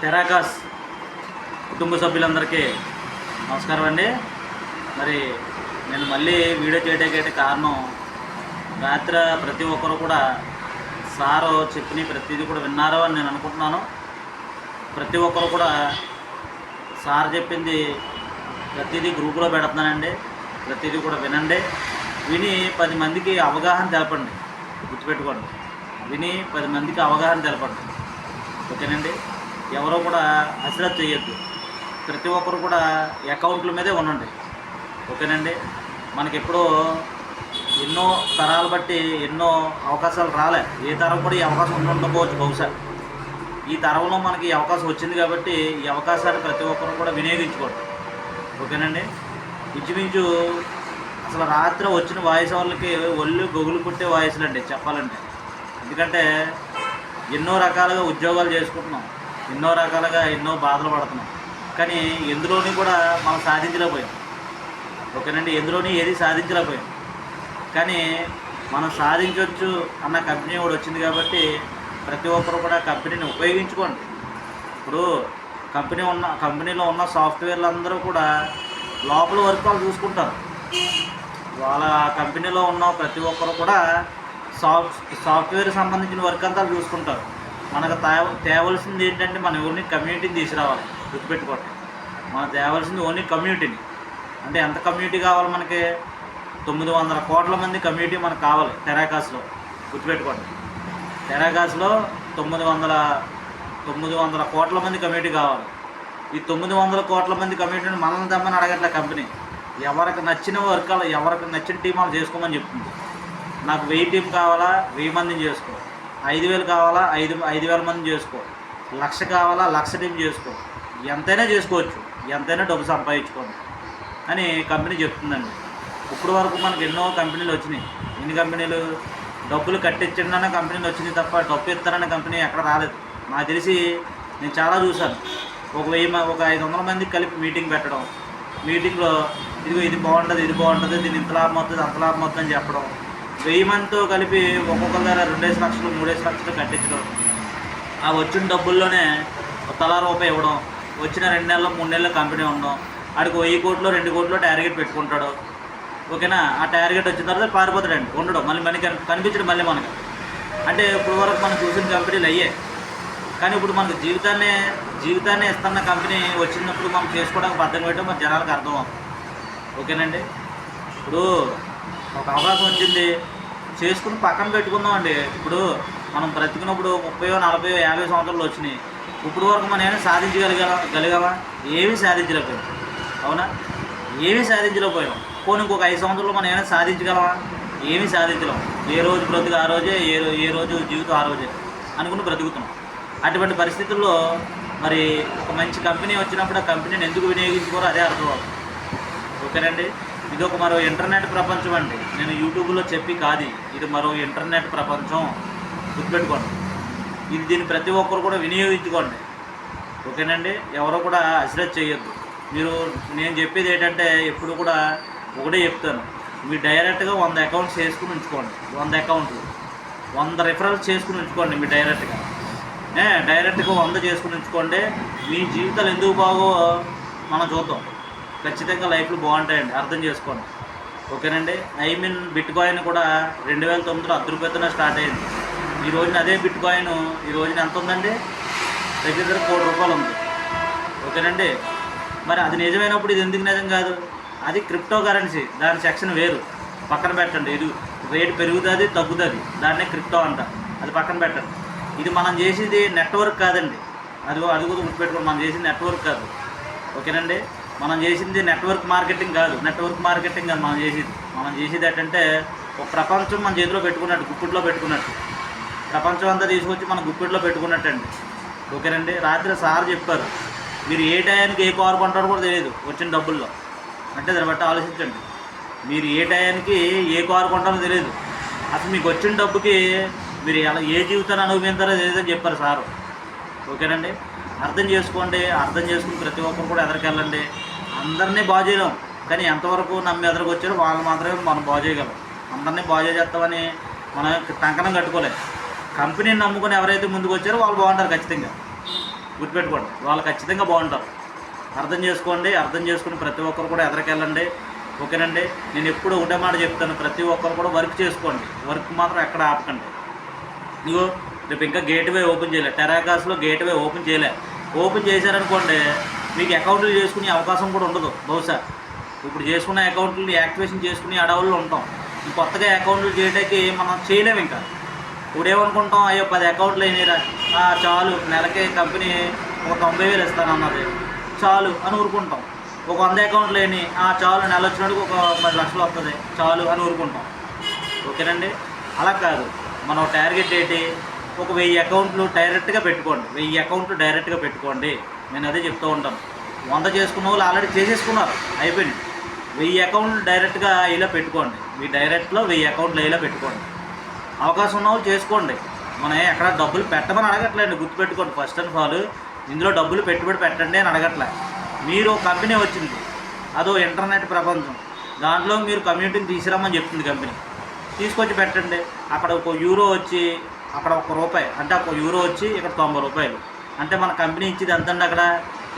టెరాకాస్ కుటుంబ సభ్యులందరికీ నమస్కారం అండి. మరి నేను మళ్ళీ వీడియో చేయడానికి కారణం రాత్రి ప్రతి ఒక్కరు కూడా సారు చెప్పిన ప్రతిదీ కూడా విన్నారో అని నేను అనుకుంటున్నాను. ప్రతి ఒక్కరు కూడా సార్ చెప్పింది ప్రతిదీ గ్రూపులో పెడుతున్నానండి. ప్రతిదీ కూడా వినండి. విని పది మందికి అవగాహన తెలపండి. గుర్తుపెట్టుకోండి. విని పది మందికి అవగాహన తెలపండి. ఓకేనండి? ఎవరో కూడా అశ్రద్ధ చేయొద్దు. ప్రతి ఒక్కరు కూడా అకౌంట్ల మీదే ఉండండి. ఓకేనండి? మనకి ఎప్పుడూ ఎన్నో తరాలు బట్టి ఎన్నో అవకాశాలు రాలే. ఏ తరం కూడా ఈ అవకాశం ఉండకపోవచ్చు బహుశా. ఈ తరంలో మనకి ఈ అవకాశం వచ్చింది కాబట్టి ఈ అవకాశాన్ని ప్రతి ఒక్కరు కూడా వినియోగించుకోండి. ఓకేనండి? ఇంచుమించు అసలు రాత్రి వచ్చిన వాయిస్ వాళ్ళకి ఒళ్ళు గొగులు పుట్టే వాయిస్లు అండి చెప్పాలంటే. ఎందుకంటే ఎన్నో రకాలుగా ఉద్యోగాలు చేసుకుంటున్నాం. ఎన్నో రకాలుగా ఎన్నో బాధలు పడుతున్నాం. కానీ ఎందులోని కూడా మనం సాధించలేకపోయాం. ఓకేనండి? ఎందులోని ఏది సాధించలేకపోయాం. కానీ మనం సాధించవచ్చు అన్న కంపెనీ కూడా వచ్చింది కాబట్టి ప్రతి ఒక్కరు కూడా కంపెనీని ఉపయోగించుకోండి. ఇప్పుడు కంపెనీ ఉన్న కంపెనీలో ఉన్న సాఫ్ట్వేర్లు అందరూ కూడా లోపల వర్క్ వాళ్ళు చూసుకుంటారు. వాళ్ళ కంపెనీలో ఉన్న ప్రతి ఒక్కరు కూడా సాఫ్ట్ సాఫ్ట్వేర్ సంబంధించిన వర్క్ అంతా చూసుకుంటారు. మనకు తేవ తేవలసింది ఏంటంటే మన ఓన్లీ కమ్యూనిటీని తీసుకురావాలి గుర్తుపెట్టుకోండి. మనకు తేవలసింది ఓన్లీ కమ్యూనిటీని అంటే ఎంత కమ్యూనిటీ కావాలి మనకి? తొమ్మిది వందల కోట్ల మంది కమ్యూనిటీ మనకు కావాలి టెరాకాస్లో గుర్తుపెట్టుకోండి. టెరాకాస్లో తొమ్మిది వందల తొమ్మిది వందల కోట్ల మంది కమ్యూనిటీ కావాలి. ఈ తొమ్మిది వందల కోట్ల మంది కమ్యూనిటీని మనల్ని తమ్మని అడగట్లే కంపెనీ ఎవరికి నచ్చిన వర్క్ అలా ఎవరికి నచ్చిన టీం వాళ్ళు చేసుకోమని చెప్తుంది. నాకు వెయ్యి టీం కావాలా? వెయ్యి మందిని చేసుకోవాలి ఐదు వేలు కావాలా? ఐదు ఐదు వేల మంది చేసుకో. లక్ష కావాలా? లక్ష టీం చేసుకో. ఎంతైనా చేసుకోవచ్చు. ఎంతైనా డబ్బు సంపాదించుకోండి. అని కంపెనీ చెప్తుందండి. ఇప్పుడు వరకు మనకు ఎన్నో కంపెనీలు వచ్చినాయి. ఎన్ని కంపెనీలు? డబ్బులు కట్టించండి కంపెనీలు వచ్చినాయి తప్ప డబ్బు ఇస్తారనే కంపెనీ ఎక్కడ రాలేదు. నాకు తెలిసి నేను చాలా చూశాను. ఒక వెయ్యి ఒక ఐదు వందల మందికి కలిపి మీటింగ్ పెట్టడం. మీటింగ్లో ఇదిగో ఇది బాగుంటుంది ఇది బాగుంటుంది దీని ఇంత లాభం అవుతుంది అంత లాభం అవుతుంది అని చెప్పడం. వెయ్యి మందితో కలిపి ఒక్కొక్కరి దగ్గర రెండేసి లక్షలు మూడేసి లక్షలు కట్టించడం. ఆ వచ్చిన డబ్బుల్లోనే తలా రూపాయి ఇవ్వడం వచ్చిన రెండు నెలలు మూడు నెలలు కంపెనీ ఉండడం ఆడికి వెయ్యి కోట్లు రెండు కోట్లు టార్గెట్ పెట్టుకుంటాడు. ఓకేనా? ఆ టార్గెట్ వచ్చిన తర్వాత పారిపోతాడండి ఉండడం. మళ్ళీ మనకి కనిపించడం మళ్ళీ మనకి. అంటే ఇప్పుడు వరకు మనం చూసిన కంపెనీలు అయ్యే. కానీ ఇప్పుడు మనకు జీవితాన్ని జీవితాన్ని ఇస్తున్న కంపెనీ వచ్చినప్పుడు మనం చేసుకోవడానికి బద్దం పెట్టడం మన జనాలకు అర్థం అవుతుంది. ఓకేనండి? ఇప్పుడు ఒక అవకాశం వచ్చింది. చేసుకుని పక్కన పెట్టుకుందాం అండి ఇప్పుడు మనం బ్రతికినప్పుడు ముప్పయో నలభయో యాభై సంవత్సరాలు వచ్చినాయి. ఇప్పుడు వరకు మనం ఏమైనా సాధించగలిగా గలిగామా ఏమీ సాధించలేకపోయాం. అవునా? ఏమీ సాధించలేకపోయాం. పోనీ ఇంకొక ఐదు సంవత్సరాలు మనం ఏమైనా సాధించగలమా? ఏమీ సాధించలేం. ఏ రోజు బ్రతుకు ఆ రోజే ఏ రోజు ఏ రోజు జీవితం ఆ రోజే అనుకుని బ్రతుకుతున్నాం. అటువంటి పరిస్థితుల్లో మరి ఒక మంచి కంపెనీ వచ్చినప్పుడు ఆ కంపెనీని ఎందుకు వినియోగించుకోరో అదే అర్థం అవుతుంది. ఓకేనండి. ఇది ఒక మరో ఇంటర్నెట్ ప్రపంచం అండి. నేను యూట్యూబ్లో చెప్పి కాదు ఇది మరో ఇంటర్నెట్ ప్రపంచం గుర్తుపెట్టుకోండి. ఇది దీన్ని ప్రతి ఒక్కరు కూడా వినియోగించుకోండి. ఓకేనండి? ఎవరో కూడా అశ్రద్ధ చేయొద్దు. మీరు నేను చెప్పేది ఏంటంటే ఎప్పుడు కూడా ఒకటే చెప్తాను. మీరు డైరెక్ట్గా వంద అకౌంట్స్ చేసుకుని ఉంచుకోండి. వంద అకౌంట్లు. వంద రిఫరల్స్ చేసుకుని ఉంచుకోండి మీరు డైరెక్ట్గా. డైరెక్ట్గా వంద చేసుకుని ఉంచుకోండి. మీ జీవితాలు ఎందుకు బాగో మనం చూద్దాం. ఖచ్చితంగా లైఫ్లు బాగుంటాయండి. అర్థం చేసుకోండి. ఓకేనండి? ఐ మీన్ బిట్ కాయిన్ కూడా రెండు వేల తొమ్మిదిలో అర్ధ రూపాయలతోనే స్టార్ట్ అయింది. ఈ రోజున అదే బిట్ కాయిన్ ఈ రోజున ఎంత ఉందండి? దగ్గర దగ్గర కోటి రూపాయలు ఉంది. ఓకేనండి? మరి అది నిజమైనప్పుడు ఇది ఎందుకు నిజం కాదు? అది క్రిప్టో కరెన్సీ దాని సెక్షన్ వేరు. పక్కన పెట్టండి. ఇది రేటు పెరుగుతుంది తగ్గుతుంది. దాన్నే క్రిప్టో అంట. అది పక్కన పెట్టండి. ఇది మనం చేసేది నెట్వర్క్ కాదండి. అది అది కూడా గుర్తుపెట్టుకోండి. మనం చేసేది నెట్వర్క్ కాదు. ఓకేనండి? మనం చేసింది నెట్వర్క్ మార్కెటింగ్ కాదు. నెట్వర్క్ మార్కెటింగ్ కాదు మనం చేసేది. మనం చేసేది ఏంటంటే ఒక ప్రపంచం మన చేతిలో పెట్టుకున్నట్టు గుప్పిట్లో పెట్టుకున్నట్టు. ప్రపంచం అంతా తీసుకొచ్చి మన గుప్పిట్లో పెట్టుకున్నట్టండి. ఓకేనండి? రాత్రి సార్ చెప్పారు. మీరు ఏ టయానికి ఏ కారు కొంటారో కూడా తెలియదు వచ్చిన డబ్బుల్లో. అంటే దాన్ని బట్టి ఆలోచించండి. మీరు ఏ టయానికి ఏ కారు కొంటారో తెలియదు. అసలు మీకు వచ్చిన డబ్బుకి మీరు ఎలా ఏ జీవితాన్ని అనుభవించారో తెలియదని చెప్పారు సారు. ఓకేనండి? అర్థం చేసుకోండి అర్థం చేసుకుని ప్రతి ఒక్కరు కూడా ఎదరికెళ్ళండి. అందరినీ బాగు చేయలేం కానీ ఎంతవరకు నమ్మి ఎదరికి వచ్చారో వాళ్ళు మాత్రమే మనం బాగు చేయగలం. అందరినీ బాగు చేస్తామని మనం టంకనం కట్టుకోలేదు కంపెనీని నమ్ముకొని ఎవరైతే ముందుకు వచ్చారో వాళ్ళు బాగుంటారు ఖచ్చితంగా. గుర్తుపెట్టుకోండి వాళ్ళు ఖచ్చితంగా బాగుంటారు. అర్థం చేసుకోండి అర్థం చేసుకుని ప్రతి ఒక్కరు కూడా ఎదరికెళ్ళండి. ఓకేనండి? నేను ఎప్పుడు ఒకటే మాట చెప్తాను ప్రతి ఒక్కరు కూడా వర్క్ చేసుకోండి. వర్క్ మాత్రం ఎక్కడ ఆపకండి. ఇదిగో రేపు ఇంకా గేట్వే ఓపెన్ చేయలే. టెరాకాస్లో గేట్వే ఓపెన్ చేయలే. ఓపెన్ చేశారనుకోండి మీకు అకౌంట్లు చేసుకునే అవకాశం కూడా ఉండదు బహుశా. ఇప్పుడు చేసుకున్న అకౌంట్లు యాక్టివేషన్ చేసుకుని అడవుల్లో ఉంటాం. కొత్తగా అకౌంట్లు చేయడానికి మనం చేయలేము ఇంకా. ఇప్పుడు ఏమనుకుంటాం అయ్యో పది అకౌంట్లు అయినాయిరా. చాలు నెలకి కంపెనీ ఒక తొంభై వేలు ఇస్తానన్నది. చాలు అని ఊరుకుంటాం. ఒక వంద అకౌంట్లు అయినాయి. ఆ, చాలు నెల వచ్చినట్టుకు ఒక పది లక్షలు వస్తుంది చాలు అని ఊరుకుంటాం. ఓకేనండి? అలా కాదు. మనం టార్గెట్ ఏంటి ఒక వెయ్యి అకౌంట్లు డైరెక్ట్గా పెట్టుకోండి. వెయ్యి అకౌంట్లు డైరెక్ట్గా పెట్టుకోండి. నేను అదే చెప్తూ ఉంటాను వంద చేసుకున్న వాళ్ళు ఆల్రెడీ చేసేసుకున్నారు. అయిపోయింది. వెయ్యి అకౌంట్లు డైరెక్ట్గా ఇలా పెట్టుకోండి. మీ డైరెక్ట్లో వెయ్యి అకౌంట్లు ఇలా పెట్టుకోండి. అవకాశం ఉన్న వాళ్ళు చేసుకోండి. మనం ఎక్కడ డబ్బులు పెట్టమని అడగట్లేండి. గుర్తుపెట్టుకోండి. ఫస్ట్ అండ్ ఆల్ ఇందులో డబ్బులు పెట్టుబడి పెట్టండి అని అడగట్లే. మీరు కంపెనీ వచ్చింది. అదో ఇంటర్నెట్ ప్రపంచం. దాంట్లో మీరు కమ్యూనిటీని తీసుకురామని చెప్తుంది కంపెనీ. తీసుకొచ్చి పెట్టండి. అక్కడ ఒక యూరో వచ్చి అక్కడ ఒక రూపాయి అంటే ఒక యూరో వచ్చి ఇక్కడ తొంభై రూపాయలు. అంటే మన కంపెనీ ఇచ్చేది ఎంతండి అక్కడ?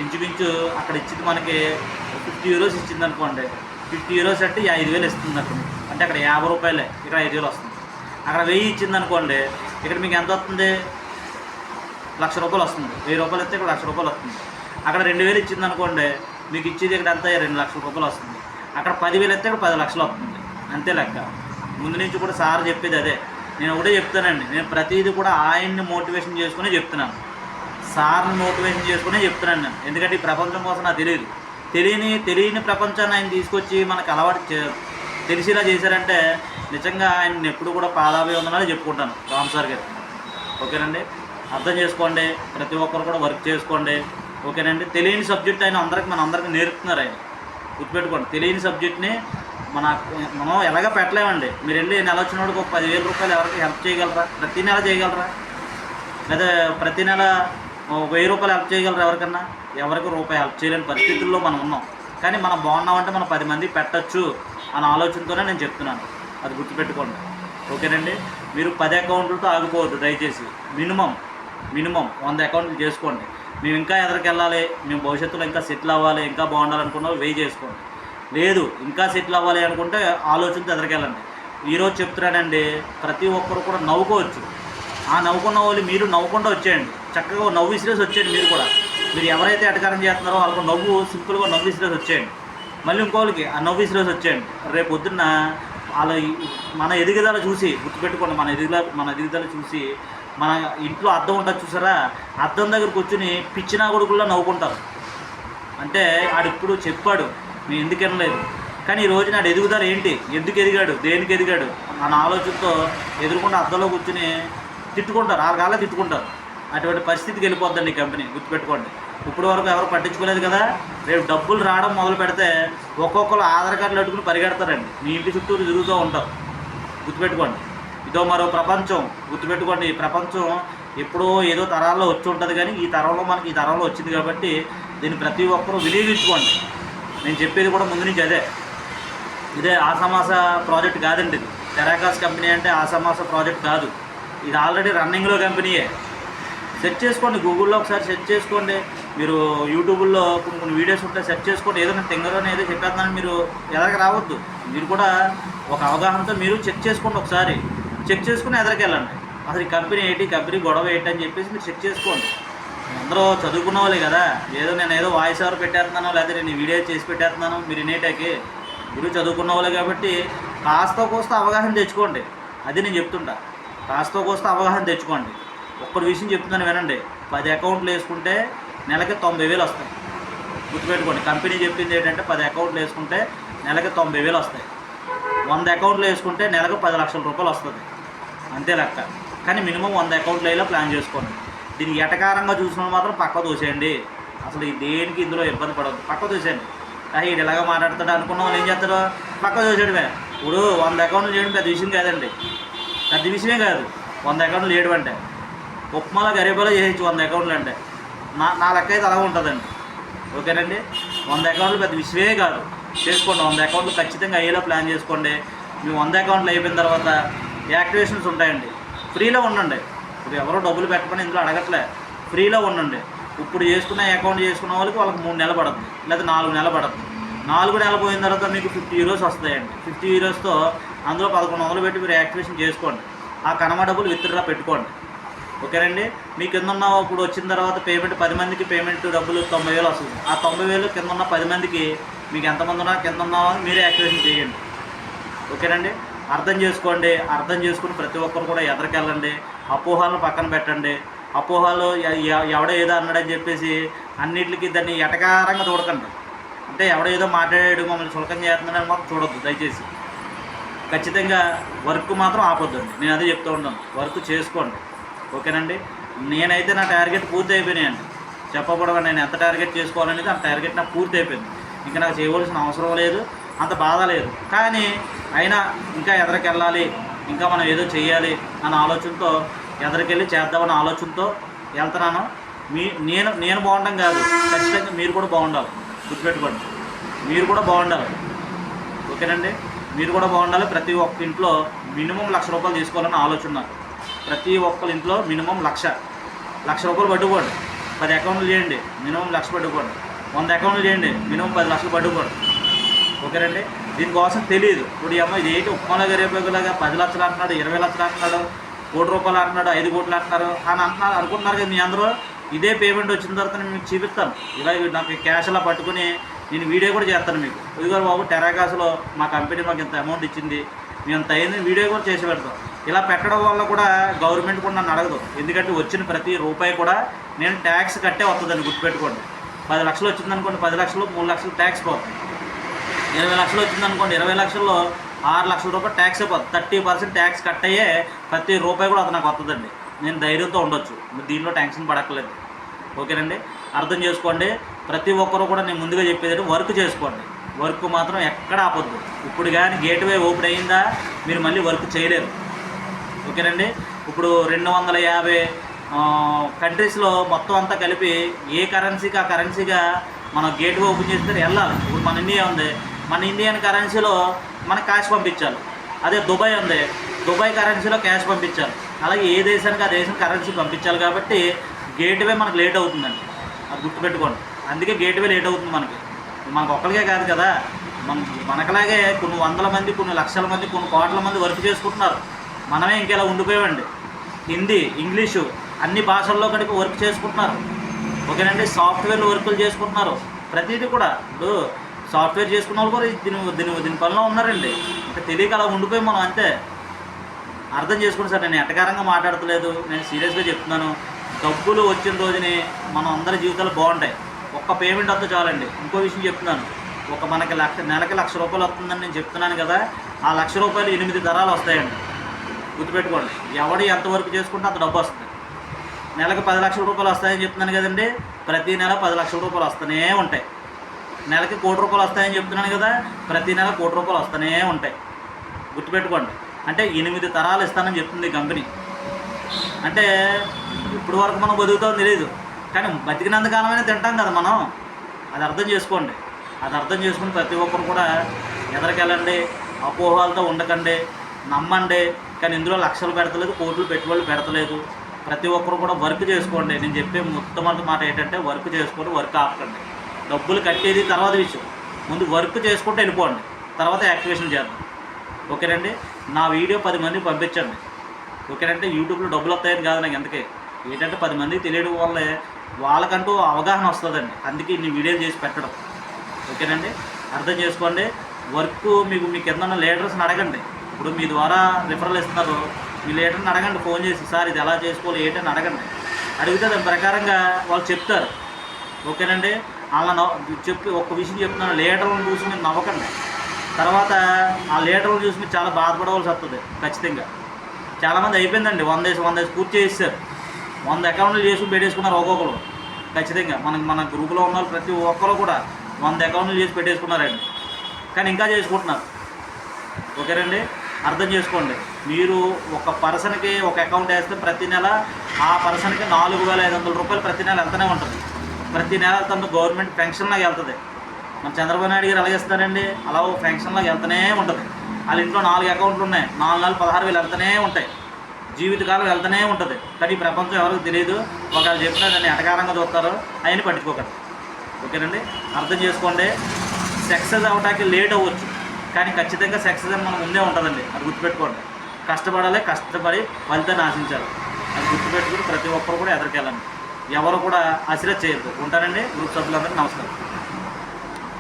ఇంచుమించు అక్కడ ఇచ్చింది మనకి ఫిఫ్టీ యూరోస్ ఇచ్చింది అనుకోండి ఫిఫ్టీ యూరోస్ అంటే ఐదు వేలు ఇస్తుంది అక్కడ అంటే అక్కడ యాభై రూపాయలే ఇక్కడ ఐదు వేలు వస్తుంది. అక్కడ వెయ్యి ఇచ్చింది అనుకోండి ఇక్కడ మీకు ఎంత వస్తుంది? లక్ష రూపాయలు వస్తుంది. వెయ్యి రూపాయలు ఇస్తే ఇక్కడ లక్ష రూపాయలు వస్తుంది. అక్కడ రెండు వేలు ఇచ్చింది అనుకోండి మీకు ఇచ్చేది ఇక్కడ అంతా రెండు లక్షల రూపాయలు వస్తుంది. అక్కడ పదివేలు ఇస్తే ఇక్కడ పది లక్షలు వస్తుంది. అంతే లెక్క. ముందు నుంచి కూడా సార్ చెప్పేది అదే. నేను ఒకటే చెప్తానండి. నేను ప్రతిదీ కూడా ఆయన్ని మోటివేషన్ చేసుకుని చెప్తున్నాను. సార్ని మోటివేషన్ చేసుకునే చెప్తున్నాను నేను. ఎందుకంటే ఈ ప్రపంచం కోసం నాకు తెలియదు తెలియని తెలియని ప్రపంచాన్ని ఆయన తీసుకొచ్చి మనకు అలవాటు తెలిసేలా చేశారంటే నిజంగా ఆయన ఎప్పుడు కూడా పాదాభివందనాలు చెప్పుకుంటాను రామ్ సార్ గారు ఓకేనండి? అర్థం చేసుకోండి. ప్రతి ఒక్కరు కూడా వర్క్ చేసుకోండి. ఓకేనండి? తెలియని సబ్జెక్ట్ ఆయన అందరికి మన అందరికి నేర్పుతున్నారు ఆయన. గుర్తుపెట్టుకోండి. తెలియని సబ్జెక్ట్ని మన మనం ఎలాగ పెట్టలేమండి. మీరు వెళ్ళి నెల వచ్చినోడికి ఒక పదివేల రూపాయలు ఎవరికి హెల్ప్ చేయగలరా? ప్రతి నెల చేయగలరా? లేదా ప్రతి నెల వెయ్యి రూపాయలు హెల్ప్ చేయగలరా ఎవరికన్నా? ఎవరికి రూపాయి హెల్ప్ చేయలేని పరిస్థితుల్లో మనం ఉన్నాం. కానీ మనం బాగున్నామంటే మనం పది మంది పెట్టచ్చు అన్న ఆలోచనతోనే నేను చెప్తున్నాను. అది గుర్తుపెట్టుకోండి. ఓకేనండి? మీరు పది అకౌంట్లతో ఆగిపోవద్దు దయచేసి. మినిమం మినిమం వంద అకౌంట్లు చేసుకోండి. మేము ఇంకా ఎదరికెళ్ళాలి మేము భవిష్యత్తులో ఇంకా సెటిల్ అవ్వాలి ఇంకా బాగుండాలనుకున్న వెయ్యి చేసుకోండి. లేదు ఇంకా సెటిల్ అవ్వాలి అనుకుంటే ఆలోచనతో ఎదరికెళ్ళండి. ఈరోజు చెప్తున్నానండి ప్రతి ఒక్కరు కూడా నవ్వుకోవచ్చు. ఆ నవ్వుకున్న వాళ్ళు మీరు నవ్వకుండా వచ్చేయండి. చక్కగా నవ్వు విసిరేసి వచ్చేయండి మీరు కూడా. మీరు ఎవరైతే అటకారం చేస్తున్నారో వాళ్ళకు నవ్వు సింపుల్గా నవ్వు విసిరేసి వచ్చేయండి. మళ్ళీ ఇంకోళ్ళకి ఆ నవ్వు విసిరేసి వచ్చేయండి. రేపు పొద్దున్న వాళ్ళ మన ఎదుగుదల చూసి గుర్తుపెట్టుకోండి మన ఎదుగుదల మన ఎదుగుదల చూసి మన ఇంట్లో అద్దం ఉంటుంది చూసారా? అద్దం దగ్గర కూర్చుని పిచ్చినా కొడుకుల్లో నవ్వుకుంటారు. అంటే ఆడిప్పుడు చెప్పాడు నేను ఎందుకు వినలేదు? కానీ ఈ రోజు నాడు ఎదుగుదల ఏంటి? ఎందుకు ఎదిగాడు? దేనికి ఎదిగాడు? అన్న ఆలోచనతో ఎదురుకుండా అద్దంలో కూర్చుని తిట్టుకుంటారు. ఆరు కాళ్ళ తిట్టుకుంటారు. అటువంటి పరిస్థితికి వెళ్ళిపోద్దండి ఈ కంపెనీ. గుర్తుపెట్టుకోండి. ఇప్పుడు వరకు ఎవరు పట్టించుకోలేదు కదా? రేపు డబ్బులు రావడం మొదలు పెడితే ఒక్కొక్కరు ఆధార్ కార్డులు పెట్టుకుని పరిగెడతారండి. మీ ఇంటి చుట్టూరు తిరుగుతూ ఉంటారు గుర్తుపెట్టుకోండి. ఇదో మరో ప్రపంచం. గుర్తుపెట్టుకోండి. ఈ ప్రపంచం ఎప్పుడో ఏదో తరాల్లో వచ్చి ఉంటుంది కానీ ఈ తరంలో మనకి ఈ తరంలో వచ్చింది కాబట్టి దీన్ని ప్రతి ఒక్కరూ వినియోగించుకోండి. నేను చెప్పేది కూడా ముందు నుంచి అదే. ఇదే ఆసమాస ప్రాజెక్ట్ కాదండి. ఇది టెరాకాస్ కంపెనీ అంటే ఆసమాస ప్రాజెక్ట్ కాదు. ఇది ఆల్రెడీ రన్నింగ్లో కంపెనీయే. సెర్చ్ చేసుకోండి గూగుల్లో ఒకసారి సెర్చ్ చేసుకోండి. మీరు యూట్యూబ్లో కొన్ని కొన్ని వీడియోస్ ఉంటే సెర్చ్ చేసుకోండి. ఏదైనా నేను ఏదో చెప్పేస్తున్నాను మీరు ఎదరికి రావద్దు. మీరు కూడా ఒక అవగాహనతో మీరు చెక్ చేసుకోండి ఒకసారి. చెక్ చేసుకుని ఎదరికి వెళ్ళండి అసలు ఈ కంపెనీ ఏంటి? కంపెనీ గొడవ ఏంటి? అని చెప్పేసి మీరు చెక్ చేసుకోండి. అందరూ చదువుకున్న వాళ్ళే కదా. ఏదో నేను ఏదో వాయిస్ ఓవర్ పెట్టేస్తున్నాను లేదా నేను వీడియో చేసి పెట్టేస్తున్నాను మీరు వినేటాకి మీరు చదువుకున్న వాళ్ళే కాబట్టి కాస్త కోస్త అవగాహన తెచ్చుకోండి. అది నేను చెప్తుంటా. కాస్త కోస్త అవగాహన తెచ్చుకోండి. ఒక్కటి విషయం చెప్తున్నాను వినండి. పది అకౌంట్లు వేసుకుంటే నెలకి తొంభై వేలు వస్తాయి. గుర్తుపెట్టుకోండి. కంపెనీ చెప్పింది ఏంటంటే పది అకౌంట్లు వేసుకుంటే నెలకి తొంభై వేలు వస్తాయి. వంద అకౌంట్లు వేసుకుంటే నెలకు పది లక్షల రూపాయలు వస్తుంది. అంతే లెక్క. కానీ మినిమం వంద అకౌంట్లు అయ్యేలా ప్లాన్ చేసుకోండి. దీన్ని ఎటకారంగా చూసిన మాత్రం పక్క తోసేయండి. అసలు దేనికి ఇందులో ఇబ్బంది పడదు పక్క తోసేయండి. అయ్యి ఇలాగ మాట్లాడతాడు అనుకున్నాం ఏం చేస్తాడు? పక్క దూసేయడమే ఇప్పుడు వంద అకౌంట్లు చేయడం పెద్ద విషయం కాదండి. పెద్ద విషయమే కాదు. వంద అకౌంట్లు చేయడం అంటే ఉప్మాలో గరీబలో చేయొచ్చు వంద అకౌంట్లు అంటే. నా నా లెక్క అయితే అలా ఉంటుందండి. ఓకేనండి? వంద అకౌంట్లు పెద్ద విషయమే కాదు. చేసుకోండి. వంద అకౌంట్లు ఖచ్చితంగా అయ్యేలా ప్లాన్ చేసుకోండి. మీ వంద అకౌంట్లు అయిపోయిన తర్వాత యాక్టివేషన్స్ ఉంటాయండి. ఫ్రీలో ఉండండి. ఇప్పుడు ఎవరో డబ్బులు పెట్టమని ఇందులో అడగట్లే. ఫ్రీలో ఉండండి. ఇప్పుడు చేసుకున్న అకౌంట్ చేసుకున్న వాళ్ళకి వాళ్ళకి మూడు నెలలు పడుతుంది. లేదా నాలుగు నెలలు పడుతుంది. నాలుగు నెలలు పోయిన తర్వాత మీకు ఫిఫ్టీ యూరోస్ వస్తాయండి. ఫిఫ్టీ యూరోస్తో అందులో పదకొండు వందలు పెట్టి మీరు యాక్టివేషన్ చేసుకోండి. ఆ కనమ డబ్బులు విత్డ్రా పెట్టుకోండి. ఓకేనండి? మీ కింద ఉన్న ఇప్పుడు వచ్చిన తర్వాత పేమెంట్ పది మందికి పేమెంట్ డబ్బులు తొంభై వేలు వస్తుంది. ఆ తొంభై వేలు కింద ఉన్న పది మందికి మీకు ఎంతమంది ఉన్నా కింద ఉన్నా మీరే యాక్టివేషన్ చేయండి. ఓకేనండి? అర్థం చేసుకోండి. అర్థం చేసుకుని ప్రతి ఒక్కరు కూడా ఎదరికెళ్ళండి. అపోహలను పక్కన పెట్టండి. అపోహలు ఎ- ఎవడో ఏదో అన్నాడని చెప్పేసి అన్నిటికీ దాన్ని ఎటకారంగా చూడకండి. అంటే ఎవడో ఏదో మాట్లాడాడు మమ్మల్ని చులకం చేస్తున్నాడని మాత్రం చూడొద్దు దయచేసి. ఖచ్చితంగా వర్క్ మాత్రం ఆపొద్దండి. నేను అదే చెప్తూ ఉంటాను వర్క్ చేసుకోండి. ఓకేనండి? నేనైతే నా టార్గెట్ పూర్తి అయిపోయినాయండి చెప్పకూడదు నేను ఎంత టార్గెట్ చేసుకోవాలనేది ఆ టార్గెట్ నాకు పూర్తి అయిపోయింది ఇంకా నాకు చేయవలసిన అవసరం లేదు అంత బాధ లేదు. కానీ అయినా ఇంకా ఎదరికెళ్ళాలి ఇంకా మనం ఏదో చేయాలి అన్న ఆలోచనతో ఎదరికెళ్ళి చేద్దామన్న ఆలోచనతో వెళ్తున్నాను. మీ నేను నేను బాగుండడం కాదు. ఖచ్చితంగా మీరు కూడా బాగుండాలి. గుర్తుపెట్టుకోండి. మీరు కూడా బాగుండాలి. ఓకేనండి? మీరు కూడా బాగుండాలి. ప్రతి ఒక్క ఇంట్లో మినిమం లక్ష రూపాయలు తీసుకోవాలని ఆలోచన నాకు. ప్రతి ఒక్కరి ఇంట్లో మినిమం లక్ష. లక్ష రూపాయలు పట్టుకోండి. పది అకౌంట్లు చేయండి. మినిమం లక్ష పట్టుకోండి. వంద అకౌంట్లు చేయండి. మినిమం పది లక్షలు పట్టుకోండి. ఓకేనండి? దీనికోసం తెలియదు ఇప్పుడు ఈ అమ్మాయి ఇది ఏంటి ఉప్మాల గరేపేగులాగా పది లక్షలు అంటున్నాడు ఇరవై లక్షలు అంటున్నాడు కోటి రూపాయలు అంటున్నాడు ఐదు కోట్లు అంటున్నారు అని అంటున్నారు అనుకుంటున్నారు కదా మీ అందరూ. ఇదే పేమెంట్ వచ్చిన తర్వాత నేను మీకు చూపిస్తాను. ఇలా నాకు క్యాష్ అలా పట్టుకుని నేను వీడియో కూడా చేస్తాను మీకు. ఇదిగో బాబు టెరాకాస్లో మా కంపెనీ మాకు ఇంత అమౌంట్ ఇచ్చింది. మేము ఇంత అయింది వీడియో కూడా చేసి పెడతాం ఇలా పెట్టడం వల్ల కూడా గవర్నమెంట్ కూడా నన్ను అడగదు. ఎందుకంటే వచ్చిన ప్రతి రూపాయి కూడా నేను ట్యాక్స్ కట్టే వస్తుందని గుర్తుపెట్టుకోండి. పది లక్షలు వచ్చిందనుకోండి పది లక్షలు మూడు లక్షలు ట్యాక్స్ పోతుంది. ఇరవై లక్షలు వచ్చిందనుకోండి ఇరవై లక్షల్లో ఆరు లక్షల రూపాయలు ట్యాక్స్ అయిపోతుంది థర్టీ పర్సెంట్ ట్యాక్స్ కట్ అయ్యే ప్రతి రూపాయి కూడా అది నాకు వస్తుందండి. నేను ధైర్యంతో ఉండొచ్చు. మీరు దీనిలో టెన్షన్ పడక్కలేదు ఓకేనండి? అర్థం చేసుకోండి. ప్రతి ఒక్కరు కూడా నేను ముందుగా చెప్పేది వర్క్ చేసుకోండి. వర్క్ మాత్రం ఎక్కడ ఆపొద్దు. ఇప్పుడు కానీ గేట్వే ఓపెన్ అయిందా మీరు మళ్ళీ వర్క్ చేయలేరు. ఓకేనండి? ఇప్పుడు రెండు వందల యాభై కంట్రీస్లో మొత్తం అంతా కలిపి ఏ కరెన్సీకి ఆ కరెన్సీగా మనం గేట్వే ఓపెన్ చేస్తే వెళ్ళాలి. ఇప్పుడు మన ఇండియా ఉంది. మన ఇండియన్ కరెన్సీలో మనకు క్యాష్ పంపించాలి అదే దుబాయ్ ఉంది. దుబాయ్ కరెన్సీలో క్యాష్ పంపించాలి అలాగే ఏ దేశానికి ఆ దేశం కరెన్సీ పంపించాలి కాబట్టి గేట్వే మనకు లేట్ అవుతుందండి. అది గుర్తుపెట్టుకోండి. అందుకే గేట్వే లేట్ అవుతుంది మనకి. మనకు ఒక్కరికే కాదు కదా. మన మనకలాగే కొన్ని వందల మంది కొన్ని లక్షల మంది కొన్ని కోట్ల మంది వర్క్ చేసుకుంటున్నారు. మనమే ఇంకెలా ఉండిపోయామండి. హిందీ ఇంగ్లీషు అన్ని భాషల్లో కనుక వర్క్ చేసుకుంటున్నారు. ఓకేనండి? సాఫ్ట్వేర్లు వర్కులు చేసుకుంటున్నారు. ప్రతిదీ కూడా. ఇప్పుడు సాఫ్ట్వేర్ చేసుకున్న వాళ్ళు కూడా దీని దీని దీని పనిలో ఉన్నారండి. ఇంకా తెలియక అలా ఉండిపోయి మనం అంతే. అర్థం చేసుకోండి సార్ నేను ఎటకారంగా మాట్లాడతలేదు నేను సీరియస్గా చెప్తున్నాను. డబ్బులు వచ్చిన రోజుని మనం అందరి జీవితాలు బాగుంటాయి. ఒక్క పేమెంట్ అంతా చాలండి. ఇంకో విషయం చెప్తున్నాను. ఒక మనకి లక్ష నెలకి లక్ష రూపాయలు వస్తుందని నేను చెప్తున్నాను కదా ఆ లక్ష రూపాయలు ఎనిమిది ధరలు వస్తాయండి. గుర్తుపెట్టుకోండి. ఎవడు ఎంతవరకు చేసుకుంటే అంత డబ్బు వస్తుంది. నెలకు పది లక్షల రూపాయలు వస్తాయని చెప్తున్నాను కదండి. ప్రతి నెల పది లక్షల రూపాయలు వస్తూనే ఉంటాయి. నెలకి కోటి రూపాయలు వస్తాయని చెప్తున్నాను కదా ప్రతి నెల కోటి రూపాయలు వస్తూనే ఉంటాయి. గుర్తుపెట్టుకోండి. అంటే ఎనిమిది తరాలు ఇస్తానని చెప్తుంది ఈ కంపెనీ. అంటే ఇప్పుడు వరకు మనం బతుకుతాం తెలియదు కానీ బతికినంతకాలమైనా తింటాం కదా మనం. అది అర్థం చేసుకోండి. అది అర్థం చేసుకుని ప్రతి ఒక్కరు కూడా ఎదరికెళ్ళండి అపోహాలతో ఉండకండి నమ్మండి. కానీ ఇందులో లక్షలు పెడతలేదు కోట్లు పెట్టుబడులు పెడతలేదు. ప్రతి ఒక్కరు కూడా వర్క్ చేసుకోండి. నేను చెప్పే మొట్టమొదటి మాట ఏంటంటే వర్క్ చేసుకోండి వర్క్ ఆపకండి. డబ్బులు కట్టేది తర్వాత విషయం. ముందు వర్క్ చేసుకుంటూ వెళ్ళిపోండి. తర్వాత యాక్టివేషన్ చేద్దాం. ఓకేనండి? నా వీడియో పది మందికి పంపించండి. ఓకేనంటే యూట్యూబ్లో డబ్బులు వస్తాయని కాదు నాకు ఎంతకే ఏంటంటే పది మందికి తెలియడం వల్లే వాళ్ళకంటూ అవగాహన వస్తుందండి. అందుకే ఇన్ని వీడియోలు చేసి పెట్టడం. ఓకేనండి? అర్థం చేసుకోండి. వర్క్ మీకు మీ కింద ఉన్న లీడర్స్ని అడగండి. ఇప్పుడు మీ ద్వారా రిఫరల్ ఇస్తున్నారు. మీ లీడర్ని అడగండి ఫోన్ చేసి సార్ ఇది ఎలా చేసుకోవాలి? ఏంటని అడగండి. అడిగితే దాని ప్రకారంగా వాళ్ళు చెప్తారు. ఓకేనండి? వాళ్ళ నవ్వు చెప్పి ఒక్క విషయం చెప్తున్నాను లీడర్లను చూసి మీరు నవ్వకండి. తర్వాత ఆ లీడర్లు చూసి మీరు చాలా బాధపడవలసి వస్తుంది ఖచ్చితంగా. చాలామంది అయిపోయిందండి వంద వేసి వంద వేసి పూర్తి చేసేసారు. వంద అకౌంట్లు చేసి పెట్టేసుకున్నారు ఒక్కొక్కరు ఖచ్చితంగా. మనకి మన గ్రూపులో ఉన్న ప్రతి ఒక్కరు కూడా వంద అకౌంట్లు చేసి పెట్టేసుకున్నారండి. కానీ ఇంకా చేసుకుంటున్నారు. ఓకేనండి అర్థం చేసుకోండి. మీరు ఒక పర్సన్కి ఒక అకౌంట్ వేస్తే ప్రతి నెల ఆ పర్సన్కి నాలుగు వేల ఐదు వందల రూపాయలు ప్రతి నెల వెళ్తూనే ఉంటుంది. ప్రతి నెల వెళ్తుంది గవర్నమెంట్ పెన్షన్లాగా వెళ్తుంది. మన చంద్రబాబు నాయుడు గారు అలాగేస్తారండి అలా ఓ పెన్షన్లోకి వెళ్తూనే ఉంటుంది. వాళ్ళ ఇంట్లో నాలుగు అకౌంట్లు ఉన్నాయి. నాలుగు నెలలు పదహారు వేలు వెళ్తూనే ఉంటాయి. జీవితకాలం వెళ్తూనే ఉంటుంది. కానీ ఈ ప్రపంచం ఎవరికి తెలియదు ఒకవేళ చెప్పినా దాన్ని ఎటకారంగా చూస్తారు. అవన్నీ పట్టించుకోకండి. ఓకేనండి? అర్థం చేసుకోండి. సక్సెస్ అవటానికి లేట్ అవ్వచ్చు. కానీ ఖచ్చితంగా సక్సెస్ అని మనం ముందే ఉంటుందండి. అది గుర్తుపెట్టుకోండి. కష్టపడాలి కష్టపడి ఫలితాన్ని ఆశించాలి. అది గుర్తుపెట్టుకుని ప్రతి ఒక్కరు కూడా ఎదరికెళ్ళండి. ఎవరు కూడా అసిరత్ చేయొద్దు. ఉంటానండి. గ్రూప్ సభ్యులందరికీ నమస్కారం.